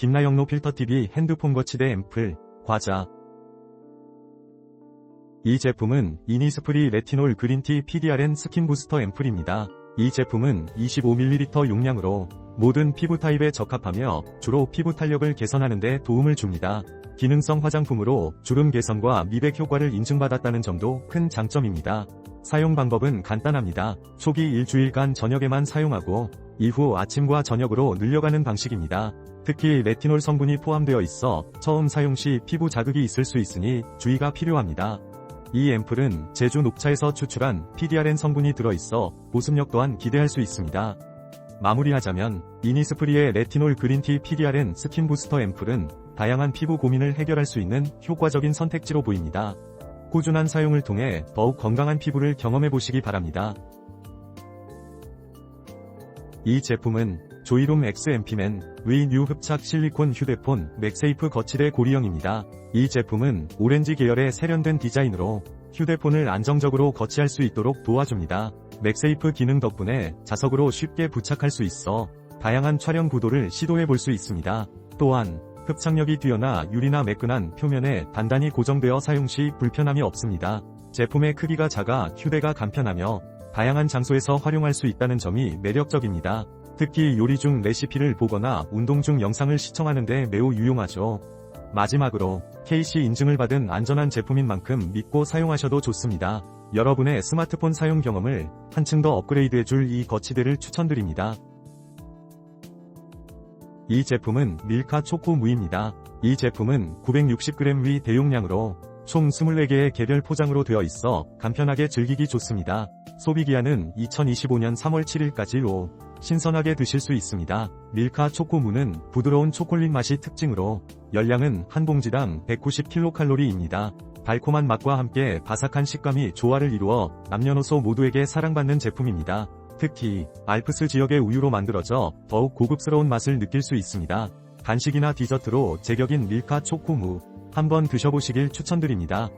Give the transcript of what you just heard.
김나영로 필터TV 핸드폰 거치대 앰플, 과자. 이 제품은 이니스프리 레티놀 그린티 PDRN 스킨 부스터 앰플입니다. 이 제품은 25ml 용량으로 모든 피부 타입에 적합하며 주로 피부 탄력을 개선하는 데 도움을 줍니다. 기능성 화장품으로 주름 개선과 미백 효과를 인증받았다는 점도 큰 장점입니다. 사용 방법은 간단합니다. 초기 일주일간 저녁에만 사용하고 이후 아침과 저녁으로 늘려가는 방식입니다. 특히 레티놀 성분이 포함되어 있어 처음 사용 시 피부 자극이 있을 수 있으니 주의가 필요합니다. 이 앰플은 제주 녹차에서 추출한 PDRN 성분이 들어있어 보습력 또한 기대할 수 있습니다. 마무리하자면 이니스프리의 레티놀 그린티 PDRN 스킨 부스터 앰플은 다양한 피부 고민을 해결할 수 있는 효과적인 선택지로 보입니다. 꾸준한 사용을 통해 더욱 건강한 피부를 경험해 보시기 바랍니다. 이 제품은 조이룸 XMP맨 의뉴 흡착 실리콘 휴대폰 맥세이프 거치대 고리형입니다. 이 제품은 오렌지 계열의 세련된 디자인으로 휴대폰을 안정적으로 거치할 수 있도록 도와줍니다. 맥세이프 기능 덕분에 자석으로 쉽게 부착할 수 있어 다양한 촬영 구도를 시도해 볼 수 있습니다. 또한 흡착력이 뛰어나 유리나 매끈한 표면에 단단히 고정되어 사용 시 불편함이 없습니다. 제품의 크기가 작아 휴대가 간편하며 다양한 장소에서 활용할 수 있다는 점이 매력적입니다. 특히 요리 중 레시피를 보거나 운동 중 영상을 시청하는데 매우 유용하죠. 마지막으로 KC 인증을 받은 안전한 제품인 만큼 믿고 사용하셔도 좋습니다. 여러분의 스마트폰 사용 경험을 한층 더 업그레이드해 줄 이 거치대를 추천드립니다. 이 제품은 밀카 초코 무입니다. 이 제품은 960g 위 대용량으로 총 24개의 개별 포장으로 되어 있어 간편하게 즐기기 좋습니다. 소비기한은 2025년 3월 7일까지로 신선하게 드실 수 있습니다. 밀카 초코무는 부드러운 초콜릿 맛이 특징으로 열량은 한 봉지당 190kcal입니다. 달콤한 맛과 함께 바삭한 식감이 조화를 이루어 남녀노소 모두에게 사랑받는 제품입니다. 특히 알프스 지역의 우유로 만들어져 더욱 고급스러운 맛을 느낄 수 있습니다. 간식이나 디저트로 제격인 밀카 초코무 한번 드셔보시길 추천드립니다.